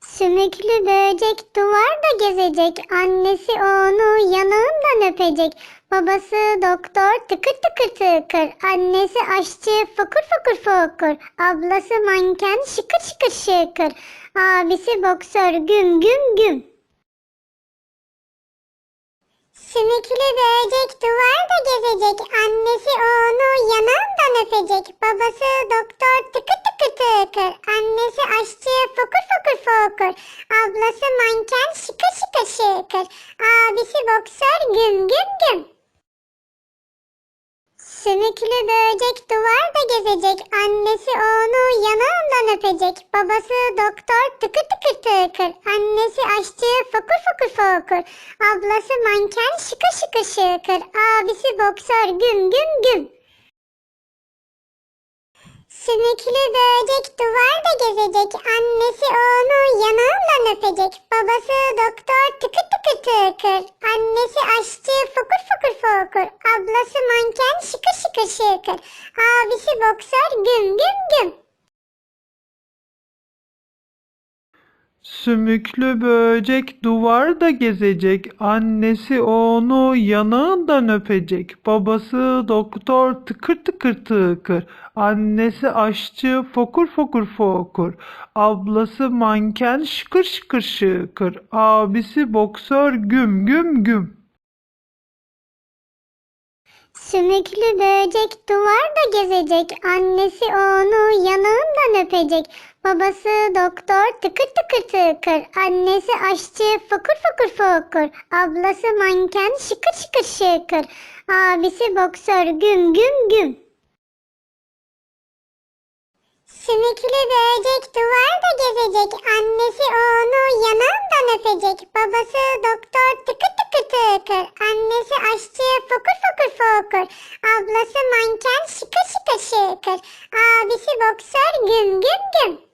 Sümüklü böcek duvarda gezecek. Annesi onu yanağından öpecek. Babası doktor tıkır tıkır tıkır. Annesi aşçı fokur fokur fokur. Ablası manken şıkır şıkır şıkır. Abisi boksör güm güm güm. Sümüklü böcek duvarda gezecek. Annesi onu yanağından öpecek. Babası doktor tıkır tıkır tıkır. Fokur. Ablası manken şıkır şıkır şıkır. Abisi boksör güm güm güm. Sümüklü böcek duvarda gezecek. Annesi onu yanağından öpecek. Babası doktor tıkır tıkır tıkır. Annesi aşçı fokur fokur fokur. Ablası manken şıkır şıkır şıkır. Abisi boksör güm güm güm. Sümüklü böcek duvarda gezecek. Annesi onu öpecek. Babası doktor tıkır tıkır tıkır. Annesi aşçı fokur fokur fokur. Ablası manken şıkır şıkır şıkır. Abisi boksör güm güm güm. Sümüklü böcek duvarda gezecek. Annesi onu yanağından öpecek. Babası doktor tıkır tıkır tıkır. Annesi aşçı fokur fokur fokur. Ablası manken şıkır şıkır şıkır. Abisi boksör güm güm güm. Sümüklü böcek duvarda gezecek. Annesi onu yanağından öpecek. Babası doktor tıkır tıkır tıkır. Annesi aşçı fokur fokur fokur. Ablası manken şıkır şıkır şıkır. Abisi boksör güm güm güm. Sümüklü böcek duvarda gezecek. Annesi onu yanağından öpecek. Babası doktor tıkır tıkır tıkır. Annesi aşçı fokur fokur fokur. Ablası manken şıkır şıkır şıkır. Abisi boksör güm güm güm.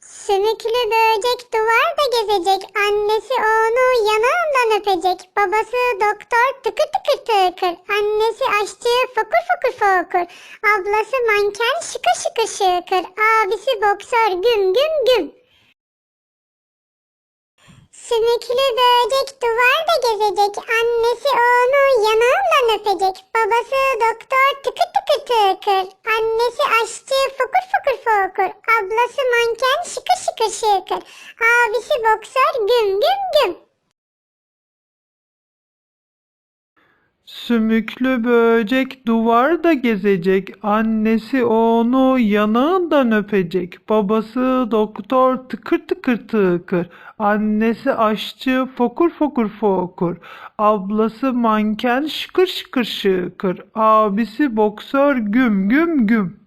Sümüklü böcek duvarda gezecek. Annesi onu yanağından öpecek. Babası doktor tıkır tıkır tıkır. Annesi aşçı fokur fokur fokur. Ablası manken şıkır şıkır şıkır. Abisi boksör güm güm güm. Sümüklü böcek duvarda gezecek. Annesi onu yanağından öpecek. Babası doktor tıkır tıkır tıkır. Annesi aşçı fokur fokur fokur. Ablası manken şıkır şıkır şıkır. Abisi boksör güm güm güm. Sümüklü böcek duvarda gezecek. Annesi onu yanağından öpecek. Babası doktor tıkır tıkır tıkır. Annesi aşçı fokur fokur fokur. Ablası manken şıkır şıkır şıkır. Abisi boksör güm güm güm.